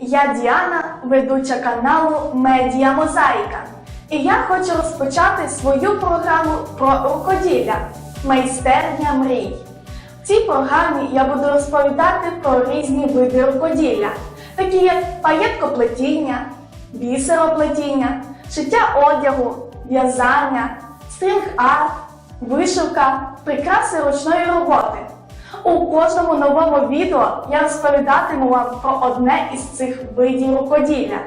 Я Діана, ведуча каналу Медіа Мозаїка. І я хочу розпочати свою програму про рукоділля Майстерня мрій. В цій програмі я буду розповідати про різні види рукоділля, такі як паєткоплетіння, бісероплетіння, шиття одягу, в'язання, стрінг-арт, вишивка, прикраси ручної роботи. У кожному новому відео я розповідатиму вам про одне із цих видів рукоділля.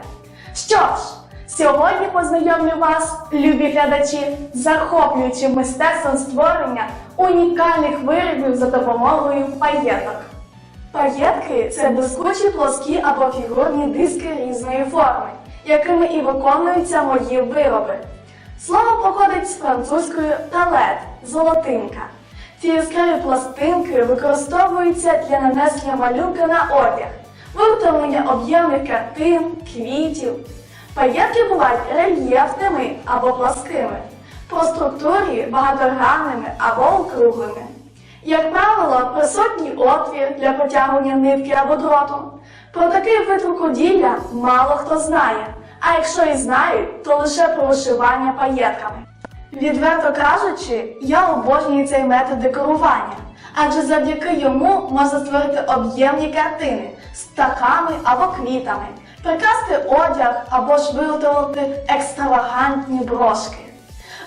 Що ж, сьогодні познайомлю вас, любі глядачі, з захоплюючим мистецтвом створення унікальних виробів за допомогою паєток. Паєтки це блискучі плоскі або фігурні диски різної форми, якими і виконуються мої вироби. Слово походить з французької талет золотинка. Ці яскраві пластинки використовуються для нанесення малюнка на одяг, виготовлення об'ємних картин, квітів. Паєтки бувають рельєфними або пласкими, по структурі багатогранними або округлими. Як правило, присутній отвір для потягування нитки або дроту. Про такий вид рукоділля мало хто знає, а якщо і знають, то лише про вишивання паєтками. Відверто кажучи, я обожнюю цей метод декорування, адже завдяки йому можна створити об'ємні картини з птахами або квітами, прикрасти одяг або ж виготовити екстравагантні брошки.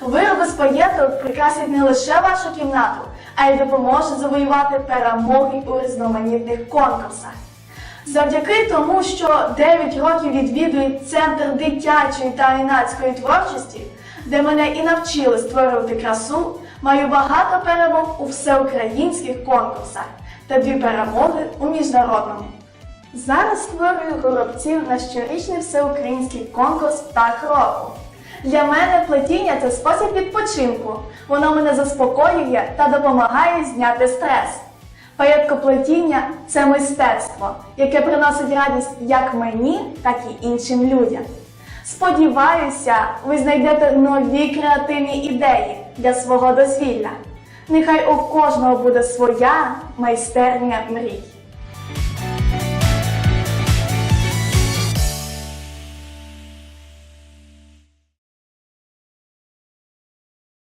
Вироби з паєток прикрасять не лише вашу кімнату, а й допоможуть завоювати перемоги у різноманітних конкурсах. Завдяки тому, що 9 років відвідую Центр дитячої та юнацької творчості, де мене і навчили створювати красу, маю багато перемог у всеукраїнських конкурсах та дві перемоги у міжнародному. Зараз створюю горобців на щорічний всеукраїнський конкурс «Птах року. Для мене плетіння це спосіб відпочинку. Воно мене заспокоює та допомагає зняти стрес. Паєткоплетіння це мистецтво, яке приносить радість як мені, так і іншим людям. Сподіваюся, ви знайдете нові креативні ідеї для свого дозвілля. Нехай у кожного буде своя майстерня мрій.